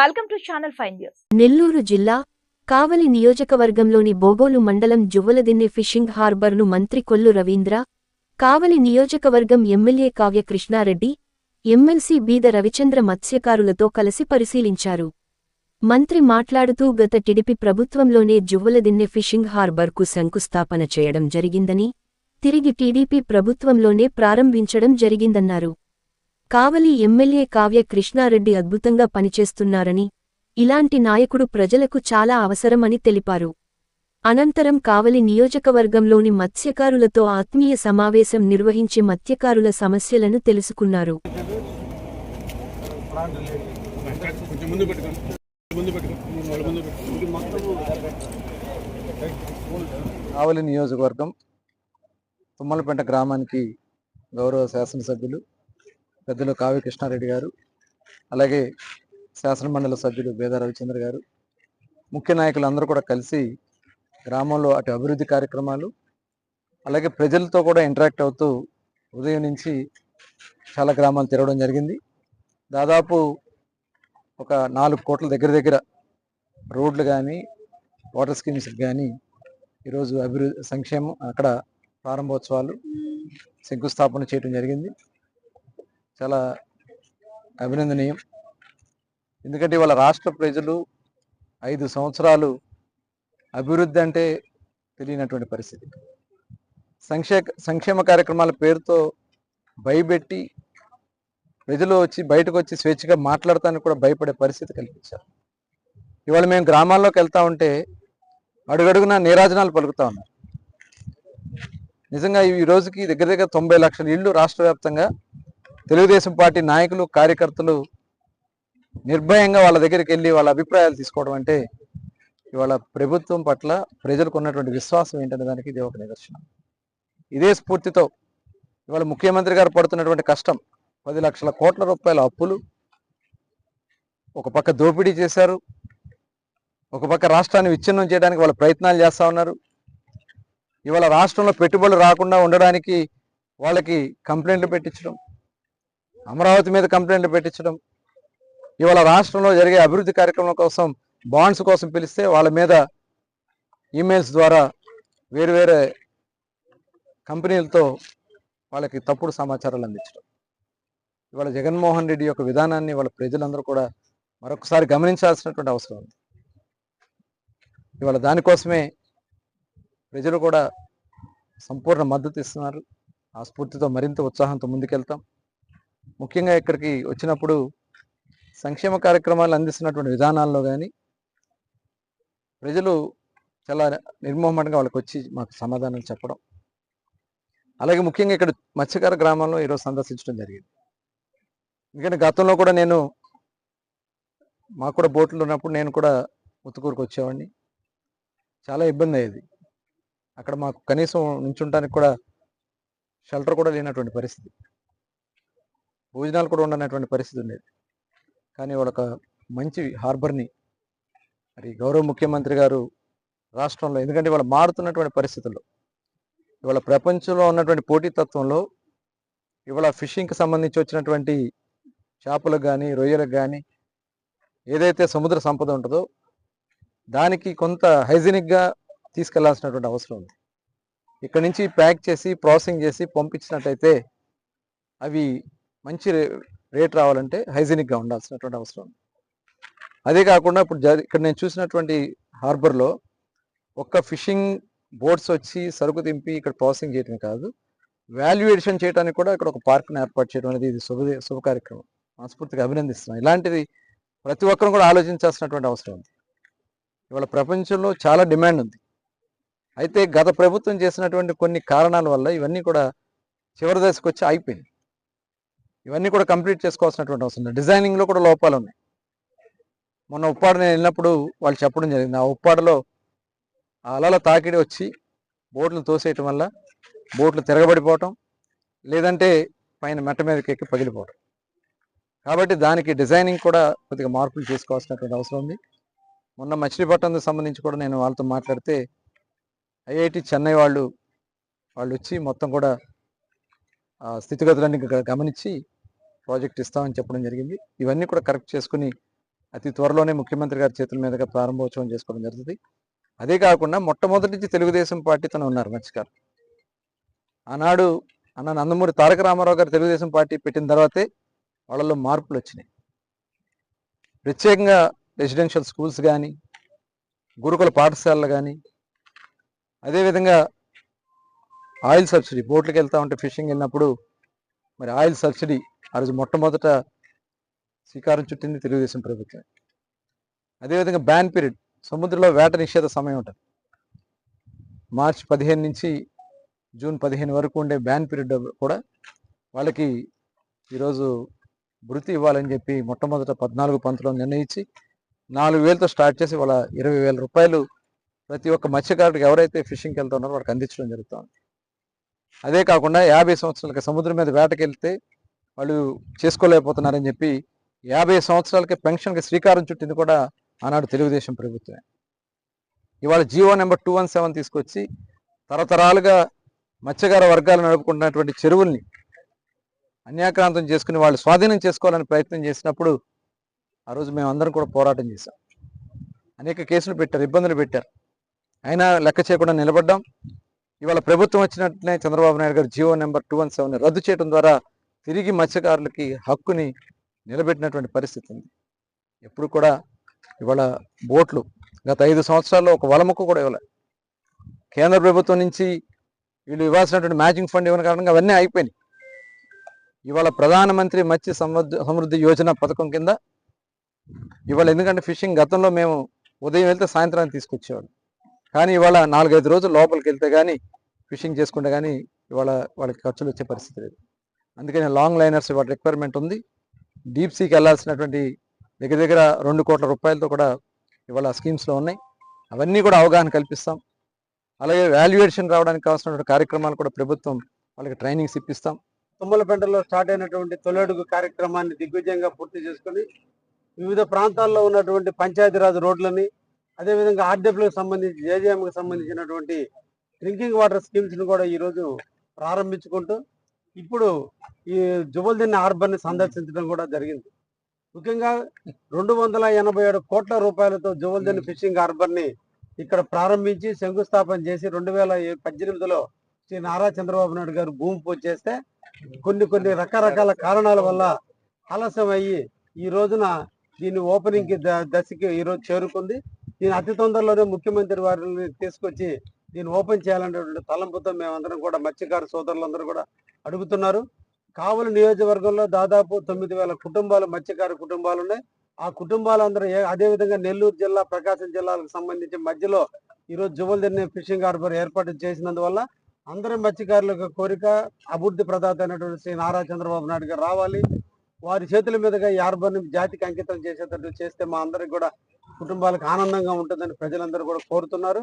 Welcome to channel five news Nellore జిల్లా కావలి నియోజకవర్గంలోని బోగోలు మండలం జువ్వలదిన్నె ఫిషింగ్ హార్బర్ను మంత్రి కొల్లు రవీంద్ర కావలి నియోజకవర్గం ఎమ్మెల్యే కావ్య కృష్ణారెడ్డి ఎమ్మెల్సీ బీద రవిచంద్ర మత్స్యకారులతో కలిసి పరిశీలించారు. మంత్రి మాట్లాడుతూ గత టిడిపి ప్రభుత్వంలోనే జువ్వలదిన్నె ఫిషింగ్ హార్బర్కు శంకుస్థాపన చేయడం జరిగిందని తిరిగి టీడీపీ ప్రభుత్వంలోనే ప్రారంభించడం జరిగిందన్నారు. కావలి ఎమ్మెల్యే కావ్య కృష్ణారెడ్డి అద్భుతంగా పనిచేస్తున్నారని ఇలాంటి నాయకుడు ప్రజలకు చాలా అవసరమని తెలిపారు. అనంతరం కావలి నియోజకవర్గంలోని మత్స్యకారులతో ఆత్మీయ సమావేశం నిర్వహించి మత్స్యకారుల సమస్యలను తెలుసుకున్నారు. కావలి నియోజకవర్గం తుమ్మలపేట గ్రామానికి గౌరవ శాసనసభ్యులు పెద్దలు కావ్య కృష్ణారెడ్డి గారు అలాగే శాసనమండలి సభ్యులు బేద రవిచంద్ర గారు ముఖ్య నాయకులు అందరూ కూడా కలిసి గ్రామంలో అటు అభివృద్ధి కార్యక్రమాలు అలాగే ప్రజలతో కూడా ఇంటరాక్ట్ అవుతూ ఉదయం నుంచి చాలా గ్రామాలు తిరగడం జరిగింది. దాదాపు ఒక నాలుగు కోట్ల దగ్గర దగ్గర రోడ్లు కానీ వాటర్ స్కీమ్స్ కానీ ఈరోజు అభివృద్ధి సంక్షేమం అక్కడ ప్రారంభోత్సవాలు శంకుస్థాపన చేయడం జరిగింది. చాలా అభినందనీయం. ఎందుకంటే ఇవాళ రాష్ట్ర ప్రజలు ఐదు సంవత్సరాలు అభివృద్ధి అంటే తెలియనటువంటి పరిస్థితి. సంక్షే సంక్షేమ కార్యక్రమాల పేరుతో భయపెట్టి ప్రజలు వచ్చి బయటకు వచ్చి స్వేచ్ఛగా మాట్లాడటానికి కూడా భయపడే పరిస్థితి కల్పించారు. ఇవాళ మేము గ్రామాల్లోకి వెళ్తా ఉంటే అడుగడుగున నీరాజనాలు పలుకుతా ఉన్నారు. నిజంగా ఈ రోజుకి దగ్గర దగ్గర తొంభై లక్షల ఇళ్ళు రాష్ట్ర వ్యాప్తంగా తెలుగుదేశం పార్టీ నాయకులు కార్యకర్తలు నిర్భయంగా వాళ్ళ దగ్గరికి వెళ్ళి వాళ్ళ అభిప్రాయాలు తీసుకోవడం అంటే ఇవాళ ప్రభుత్వం పట్ల ప్రజలకు ఉన్నటువంటి విశ్వాసం ఏంటనే దానికి ఇది ఒక నిదర్శనం. ఇదే స్ఫూర్తితో ఇవాళ ముఖ్యమంత్రి గారు పడుతున్నటువంటి కష్టం. పది లక్షల కోట్ల రూపాయల అప్పులు ఒక పక్క దోపిడీ చేశారు. ఒక పక్క రాష్ట్రాన్ని విచ్ఛిన్నం చేయడానికి వాళ్ళు ప్రయత్నాలు చేస్తూ ఉన్నారు. ఇవాళ రాష్ట్రంలో పెట్టుబడులు రాకుండా ఉండడానికి వాళ్ళకి కంప్లైంట్లు పెట్టించడం అమరావతి మీద కంప్లైంట్లు పెట్టించడం ఇవాళ రాష్ట్రంలో జరిగే అభివృద్ధి కార్యక్రమం కోసం బాండ్స్ కోసం పిలిస్తే వాళ్ళ మీద ఈమెయిల్స్ ద్వారా వేరు వేరే కంపెనీలతో వాళ్ళకి తప్పుడు సమాచారాలు అందించడం. ఇవాళ జగన్మోహన్ రెడ్డి యొక్క విధానాన్ని వాళ్ళ ప్రజలందరూ కూడా మరొకసారి గమనించాల్సినటువంటి అవసరం ఉంది. ఇవాళ దానికోసమే ప్రజలు కూడా సంపూర్ణ మద్దతు ఇస్తున్నారు. ఆ స్ఫూర్తితో మరింత ఉత్సాహంతో ముందుకెళ్తాం. ముఖ్యంగా ఇక్కడికి వచ్చినప్పుడు సంక్షేమ కార్యక్రమాలు అందిస్తున్నటువంటి విధానాల్లో కానీ ప్రజలు చాలా నిర్మోహమాటంగా వాళ్ళకి వచ్చి మాకు సమాధానం చెప్పడం. అలాగే ముఖ్యంగా ఇక్కడ మత్స్యకార గ్రామంలో ఈరోజు సందర్శించడం జరిగింది. ఎందుకంటే గతంలో కూడా నేను మాకు కూడా బోట్లు ఉన్నప్పుడు నేను కూడా ముత్తుకూరుకు వచ్చేవాడిని. చాలా ఇబ్బంది అయ్యేది. అక్కడ మాకు కనీసం నుంచుంటానికి కూడా షెల్టర్ కూడా లేనటువంటి పరిస్థితి. భోజనాలు కూడా ఉండనటువంటి పరిస్థితి ఉండేది. కానీ వాళ్ళొక మంచి హార్బర్ని మరి గౌరవ ముఖ్యమంత్రి గారు రాష్ట్రంలో ఎందుకంటే ఇవాళ మారుతున్నటువంటి పరిస్థితుల్లో ఇవాళ ప్రపంచంలో ఉన్నటువంటి పోటీతత్వంలో ఇవాళ ఫిషింగ్కి సంబంధించి వచ్చినటువంటి చేపలకు కానీ రొయ్యలకు కానీ ఏదైతే సముద్ర సంపద ఉంటుందో దానికి కొంత హైజీనిక్గా తీసుకెళ్ళాల్సినటువంటి అవసరం ఉంది. ఇక్కడ నుంచి ప్యాక్ చేసి ప్రాసెసింగ్ చేసి పంపించినట్టయితే అవి మంచి రేట్ రావాలంటే హైజీనిక్గా ఉండాల్సినటువంటి అవసరం. అదే కాకుండా ఇప్పుడు ఇక్కడ నేను చూసినటువంటి హార్బర్లో ఒక్క ఫిషింగ్ బోట్స్ వచ్చి సరుకు దింపి ఇక్కడ ప్రాసెసింగ్ చేయటమే కాదు. వాల్యుయేషన్ చేయడానికి కూడా ఇక్కడ ఒక పార్క్ను ఏర్పాటు చేయడం అనేది ఇది శుభ శుభ కార్యక్రమం. మనస్ఫూర్తిగా అభినందిస్తున్నాం ఇలాంటిది ప్రతి ఒక్కరు కూడా ఆలోచించాల్సినటువంటి అవసరం ఉంది. ఇవాళ ప్రపంచంలో చాలా డిమాండ్ ఉంది. అయితే గత ప్రభుత్వం చేసినటువంటి కొన్ని కారణాల వల్ల ఇవన్నీ కూడా చివరి దశకు వచ్చి అయిపోయింది ఇవన్నీ కూడా కంప్లీట్ చేసుకోవాల్సినటువంటి అవసరం ఉంది డిజైనింగ్లో కూడా లోపాలు ఉన్నాయి. మొన్న ఉప్పాడ నేను వెళ్ళినప్పుడు వాళ్ళు చెప్పడం జరిగింది. ఆ ఉప్పాడలో ఆ అలల తాకిడి వచ్చి బోట్లు తోసేయటం వల్ల బోట్లు తిరగబడిపోవటం లేదంటే పైన మెట్ట మీదకి ఎక్కి పగిలిపోవటం. కాబట్టి దానికి డిజైనింగ్ కూడా కొద్దిగా మార్పులు చేసుకోవాల్సినటువంటి అవసరం ఉంది. మొన్న మచిలీపట్నంకి సంబంధించి కూడా నేను వాళ్ళతో మాట్లాడితే ఐఐటి చెన్నై వాళ్ళు వాళ్ళు వచ్చి మొత్తం కూడా స్థితిగతులన్నీ గమనించి ప్రాజెక్ట్ ఇస్తామని చెప్పడం జరిగింది. ఇవన్నీ కూడా కరెక్ట్ చేసుకుని అతి త్వరలోనే ముఖ్యమంత్రి గారి చేతుల మీదుగా ప్రారంభోత్సవం చేసుకోవడం జరుగుతుంది. అదే కాకుండా మొట్టమొదటి నుంచి తెలుగుదేశం పార్టీ తను ఉన్నారు మత్స్యకారు. ఆనాడు అన్న నందమూరి తారక రామారావు గారు తెలుగుదేశం పార్టీ పెట్టిన తర్వాతే వాళ్ళలో మార్పులు వచ్చినాయి. ప్రత్యేకంగా రెసిడెన్షియల్ స్కూల్స్ కానీ గురుకుల పాఠశాలలు కానీ అదేవిధంగా ఆయిల్ సబ్సిడీ బోట్లకు వెళ్తా ఉంటే ఫిషింగ్ వెళ్ళినప్పుడు మరి ఆయిల్ సబ్సిడీ ఆ రోజు మొట్టమొదట శ్రీకారం చుట్టింది తెలుగుదేశం ప్రభుత్వం. అదేవిధంగా బ్యాన్ పీరియడ్ సముద్రంలో వేట నిషేధ సమయం ఉంటుంది. మార్చి పదిహేను నుంచి జూన్ పదిహేను వరకు ఉండే బ్యాన్ పీరియడ్ కూడా వాళ్ళకి ఈరోజు వృత్తి ఇవ్వాలని చెప్పి మొట్టమొదట పద్నాలుగు పంతులు నిర్ణయించి నాలుగు వేలతో స్టార్ట్ చేసి వాళ్ళ ఇరవై వేల రూపాయలు ప్రతి ఒక్క మత్స్యకారుడికి ఎవరైతే ఫిషింగ్కి వెళ్తున్నారో వాళ్ళకి అందించడం జరుగుతుంది. అదే కాకుండా యాభై సంవత్సరాలకి సముద్రం మీద వేటకెళ్తే వాళ్ళు చేసుకోలేకపోతున్నారని చెప్పి యాభై సంవత్సరాలకి పెన్షన్కి శ్రీకారం చుట్టింది కూడా ఆనాడు తెలుగుదేశం ప్రభుత్వమే. ఇవాళ GO number two one seven తీసుకొచ్చి తరతరాలుగా మత్స్యకార వర్గాలు నడుపుకుంటున్నటువంటి చెరువుల్ని అన్యాక్రాంతం చేసుకుని వాళ్ళు స్వాధీనం చేసుకోవాలని ప్రయత్నం చేసినప్పుడు ఆ రోజు మేము అందరం కూడా పోరాటం చేశాం. అనేక కేసులు పెట్టారు ఇబ్బందులు పెట్టారు. అయినా లెక్క చేయకుండా నిలబడ్డాం. ఇవాళ ప్రభుత్వం వచ్చినట్లే చంద్రబాబు నాయుడు గారు GO number two one seven రద్దు చేయడం ద్వారా తిరిగి మత్స్యకారులకి హక్కుని నిలబెట్టినటువంటి పరిస్థితి ఉంది. ఎప్పుడు కూడా ఇవాళ బోట్లు గత ఐదు సంవత్సరాల్లో ఒక వలముక్క కూడా ఇవ్వలే. కేంద్ర ప్రభుత్వం నుంచి వీళ్ళు ఇవ్వాల్సినటువంటి మ్యాచింగ్ ఫండ్ ఇవ్వని కారణంగా అవన్నీ అయిపోయినాయి ఇవాళ ప్రధానమంత్రి మత్స్య సమృద్ధి సమృద్ధి యోజన పథకం కింద ఇవాళ ఎందుకంటే ఫిషింగ్ గతంలో మేము ఉదయం వెళ్తే సాయంత్రానికి తీసుకొచ్చేవాళ్ళం. కానీ ఇవాళ నాలుగైదు రోజులు లోపలికి వెళ్తే కానీ ఫిషింగ్ చేసుకుంటే కానీ ఇవాళ వాళ్ళకి ఖర్చులు వచ్చే పరిస్థితి లేదు. అందుకని లాంగ్ లైనర్స్ ఇవాళ రిక్వైర్మెంట్ ఉంది. డీప్ సీకి వెళ్ళాల్సినటువంటి దగ్గర దగ్గర రెండు కోట్ల రూపాయలతో కూడా ఇవాళ స్కీమ్స్లో ఉన్నాయి. అవన్నీ కూడా అవగాహన కల్పిస్తాం. అలాగే వాల్యుయేషన్ రావడానికి కావాల్సినటువంటి కార్యక్రమాలు కూడా ప్రభుత్వం వాళ్ళకి ట్రైనింగ్స్ ఇప్పిస్తాం. తుమ్మలపేటలో స్టార్ట్ అయినటువంటి తొలడుగు కార్యక్రమాన్ని దిగ్విజయంగా పూర్తి చేసుకుని వివిధ ప్రాంతాల్లో ఉన్నటువంటి పంచాయతీరాజ్ రోడ్లని అదేవిధంగా ఆర్డబ్ల్యూకి సంబంధించి జేజేఎంకి సంబంధించినటువంటి డ్రింకింగ్ వాటర్ స్కీమ్స్ను కూడా ఈరోజు ప్రారంభించుకుంటూ ఇప్పుడు ఈ జుబల్దిన్న హార్బర్ని సందర్శించడం కూడా జరిగింది. ముఖ్యంగా రెండు వందల ఎనభై ఏడు కోట్ల రూపాయలతో జువల్దిన్ ఫిషింగ్ హార్బర్ని ఇక్కడ ప్రారంభించి శంకుస్థాపన చేసి రెండు వేల పద్దెనిమిదిలో శ్రీ నారా చంద్రబాబు నాయుడు గారు భూమి పూజ చేస్తే కొన్ని కొన్ని రకరకాల కారణాల వల్ల ఆలస్యం అయ్యి ఈ రోజున దీన్ని ఓపెనింగ్కి ద- దశకి ఈరోజు చేరుకుంది. దీని అతి తొందరలోనే ముఖ్యమంత్రి వారిని తీసుకొచ్చి దీన్ని ఓపెన్ చేయాలనేటువంటి తలంపుతో మేమందరం కూడా మత్స్యకార సోదరులందరూ కూడా అడుగుతున్నారు. కావలి నియోజకవర్గంలో దాదాపు తొమ్మిది వేల కుటుంబాలు మత్స్యకార కుటుంబాలు ఉన్నాయి. ఆ కుటుంబాలందరూ ఏ- అదేవిధంగా నెల్లూరు జిల్లా ప్రకాశం జిల్లాలకు సంబంధించి మధ్యలో ఈరోజు జువల్దిన్ని ఫిషింగ్ హార్బర్ ఏర్పాటు చేసినందువల్ల అందరి మత్స్యకారుల కోరిక అభివృద్ధి ప్రదాత అయినటువంటి శ్రీ నారా చంద్రబాబు నాయుడు గారు రావాలి. వారి చేతుల మీదుగా ఈ హార్బర్ని జాతికి అంకితం చేసేటట్టు చేస్తే మా అందరికి కూడా కుటుంబాలకు ఆనందంగా ఉంటుందని ప్రజలందరూ కూడా కోరుతున్నారు.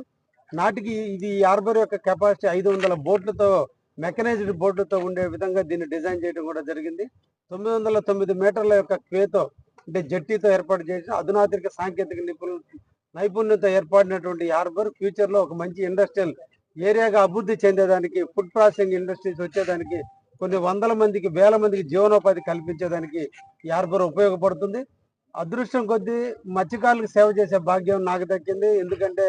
నాటికి ఇది హార్బర్ యొక్క కెపాసిటీ ఐదు వందల బోట్లతో మెకనైజ్డ్ బోట్లతో ఉండే విధంగా దీన్ని డిజైన్ చేయడం కూడా జరిగింది. తొమ్మిది వందల తొమ్మిది మీటర్ల యొక్క క్వేతో అంటే జట్టీతో ఏర్పాటు చేసిన అధునాతిక సాంకేతిక నిపుణులు నైపుణ్యత ఏర్పడినటువంటి హార్బర్ ఫ్యూచర్లో ఒక మంచి ఇండస్ట్రియల్ ఏరియాగా అభివృద్ధి చెందేదానికి ఫుడ్ ప్రాసెసింగ్ ఇండస్ట్రీస్ వచ్చేదానికి కొన్ని వందల మందికి వేల మందికి జీవనోపాధి కల్పించేదానికి ఈ హార్బర్ ఉపయోగపడుతుంది. అదృష్టం కొద్దీ మత్స్యకారులకు సేవ చేసే భాగ్యం నాకు దక్కింది. ఎందుకంటే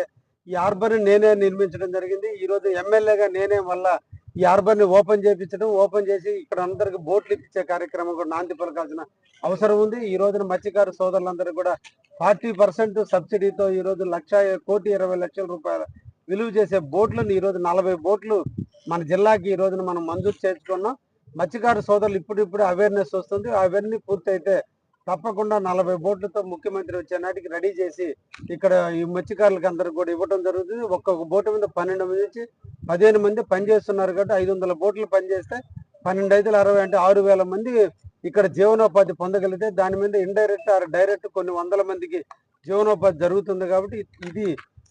ఈ హార్బర్ నేనే నిర్మించడం జరిగింది. ఈరోజు ఎమ్మెల్యేగా నేనే మళ్ళా ఈ హార్బర్ని ఓపెన్ చేయించడం ఓపెన్ చేసి ఇక్కడ అందరికి బోట్లు ఇప్పించే కార్యక్రమం కూడా నాంది పలకాల్సిన అవసరం ఉంది. ఈ రోజున మత్స్యకారు సోదరులందరూ కూడా ఫార్టీ పర్సెంట్ సబ్సిడీతో ఈరోజు లక్ష కోటి ఇరవై లక్షల రూపాయల విలువ చేసే బోట్లను ఈ రోజు నలభై బోట్లు మన జిల్లాకి ఈ రోజున మనం మంజూరు చేసుకున్నాం మత్స్యకారు సోదరులు ఇప్పుడిప్పుడు అవేర్నెస్ వస్తుంది. అవన్నీ పూర్తయితే తప్పకుండా నలభై బోట్లతో ముఖ్యమంత్రి వచ్చే నాటికి రెడీ చేసి ఇక్కడ ఈ మత్స్యకారులకు అందరికి కూడా ఇవ్వడం జరుగుతుంది. ఒక్కొక్క బోటు మీద పన్నెండు మంది నుంచి పదిహేను మంది పనిచేస్తున్నారు కాబట్టి ఐదు వందల బోట్లు పనిచేస్తే పన్నెండు ఐదుల అరవై అంటే ఆరు వేల మంది ఇక్కడ జీవనోపాధి పొందగలిగితే దాని మీద ఇండైరెక్ట్ ఆర్ డైరెక్ట్ కొన్ని వందల మందికి జీవనోపాధి జరుగుతుంది కాబట్టి ఇది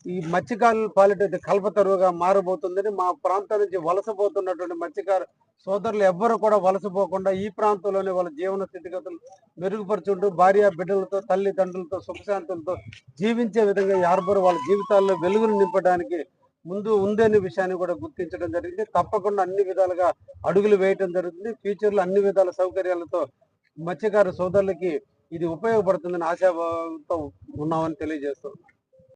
ఈ మత్స్యకారులు పాలిట కల్పతరువుగా మారబోతుందని మా ప్రాంతం నుంచి వలసపోతున్నటువంటి మత్స్యకారు సోదరులు ఎవ్వరు కూడా వలసపోకుండా ఈ ప్రాంతంలోనే వాళ్ళ జీవన స్థితిగతులు మెరుగుపరుచుంటూ భార్య బిడ్డలతో తల్లిదండ్రులతో సుఖశాంతులతో జీవించే విధంగా ఈ హార్బర్ వాళ్ళ జీవితాల్లో వెలుగును నింపడానికి ముందు ఉందనే విషయాన్ని కూడా గుర్తించడం జరిగింది. తప్పకుండా అన్ని విధాలుగా అడుగులు వేయటం జరుగుతుంది. ఫ్యూచర్లో అన్ని విధాల సౌకర్యాలతో మత్స్యకారు సోదరులకి ఇది ఉపయోగపడుతుందని ఆశాభావంతో ఉన్నామని తెలియజేస్తున్నాం